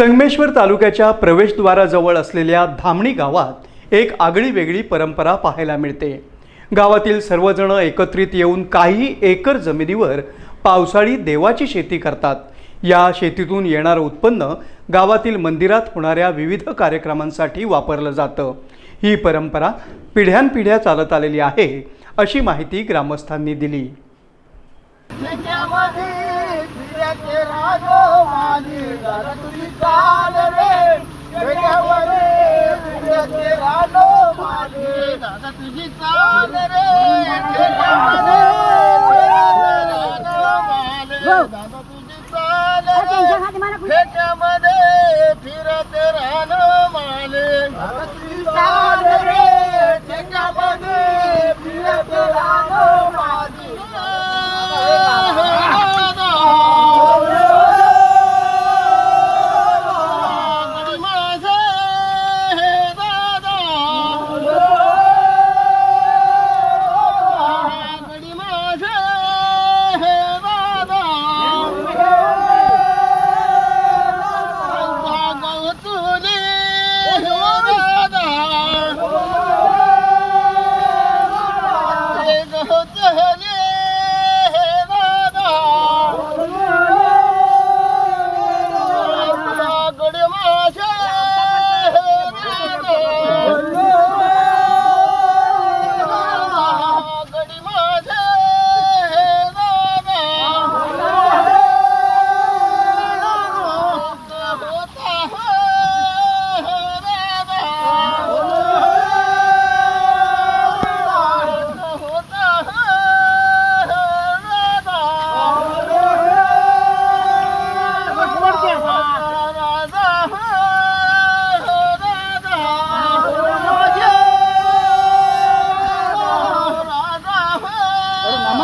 संगमेश्वर तालुक्याच्या प्रवेशद्वाराजवळ असलेल्या धामणी गावात एक आगळी वेगळी परंपरा पाहायला मिळते. गावातील सर्वजण एकत्रित येऊन काही एकर जमिनीवर पावसाळी देवाची शेती करतात. या शेतीतून येणारं उत्पन्न गावातील मंदिरात होणाऱ्या विविध कार्यक्रमांसाठी वापरलं जातं. ही परंपरा पिढ्यानपिढ्या चालत आलेली आहे अशी माहिती ग्रामस्थांनी दिली. चाल रे दादा तुझी चाल रे माझी. दादा तुझी चाल रे त्याच्यामध्ये फिरते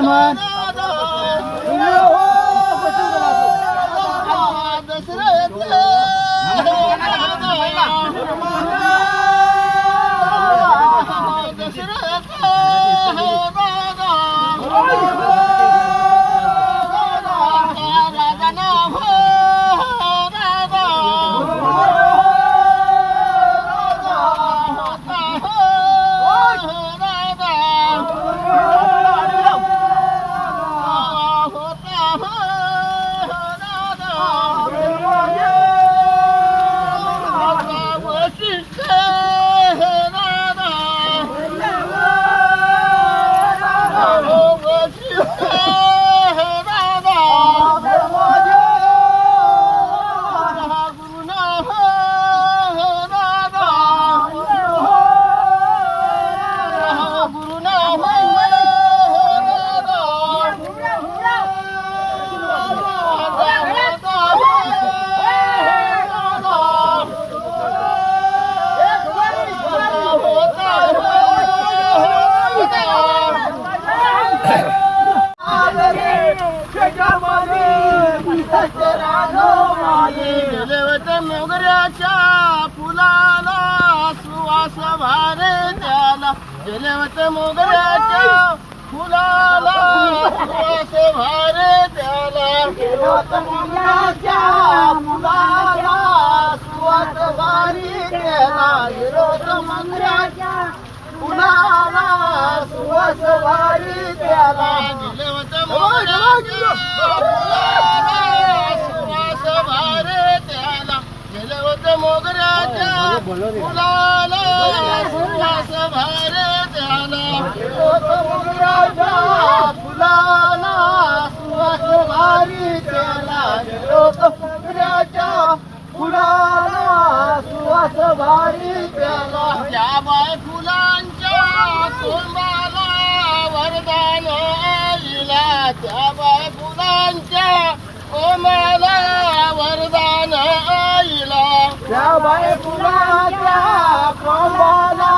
मोगऱ्याच्या गेलेवत मोगऱ्याच्या फुलाला. सुवास भारे त्याला. गेलेवत मोगऱ्याच्या फुलाला. सुवास भारी त्याला. गेलोत मोगऱ्याच्या फुलाला. सुवास भारी त्याला. गेलेवत मोगऱ्याच्या फुलाला. सुवास भारे त्याला. गेलेवत मोगऱ्याच्या फुलाला. सुवास भारे त्याला गेलेवत त्या फुलांच्या कोमाला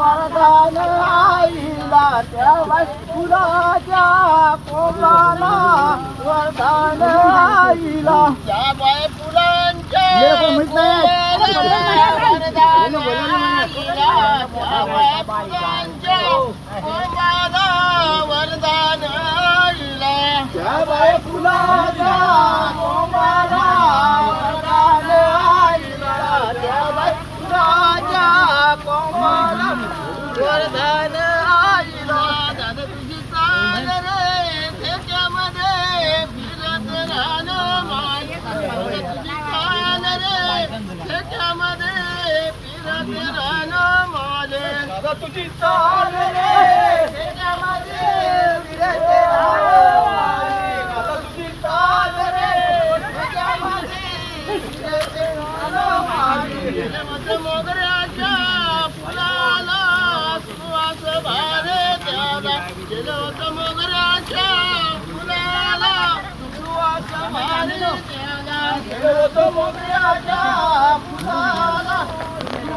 वरदान आईला. त्या बाय कोमाला वरदान आईला त्या बाय फुलांच्या वरदान आईला त्या बाय फुलांच्या राहणं माले मोगऱ्याच्या फुलाला सुवास भारे द्यावा गेलो होतं मोगऱ्याच्या फुलाला सुवास भारे द्यावा गेलो होतं मोगऱ्याच्या फुलाला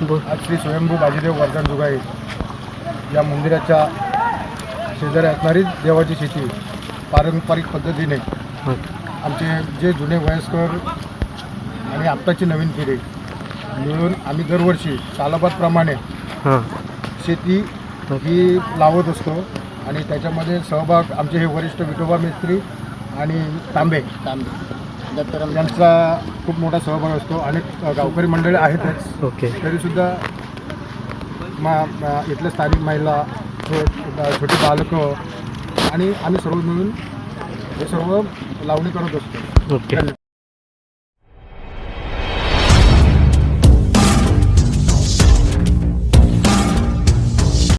आज श्री स्वयंभू बाजीदेव वर्धन जुगाई या मंदिराच्या शेजारी असणारी देवाची शेती पारंपरिक पद्धतीने आमचे जे जुने वयस्कर आणि आत्ताची नवीन पिढी मिळून आम्ही दरवर्षी सालाबादप्रमाणे शेती ही. लावत असतो आणि त्याच्यामध्ये सहभाग आमचे हे वरिष्ठ विठोबा मिस्त्री आणि तांबे. यांचा खूप मोठा सहभाग असतो. अनेक गावकरी मंडळी आहेतच ओके. तरीसुद्धा मा मा- इथल्या स्थानिक महिला छोटी बालकं आणि आम्ही सर्व मिळून हे सर्व लावणी करत असतो. ओके.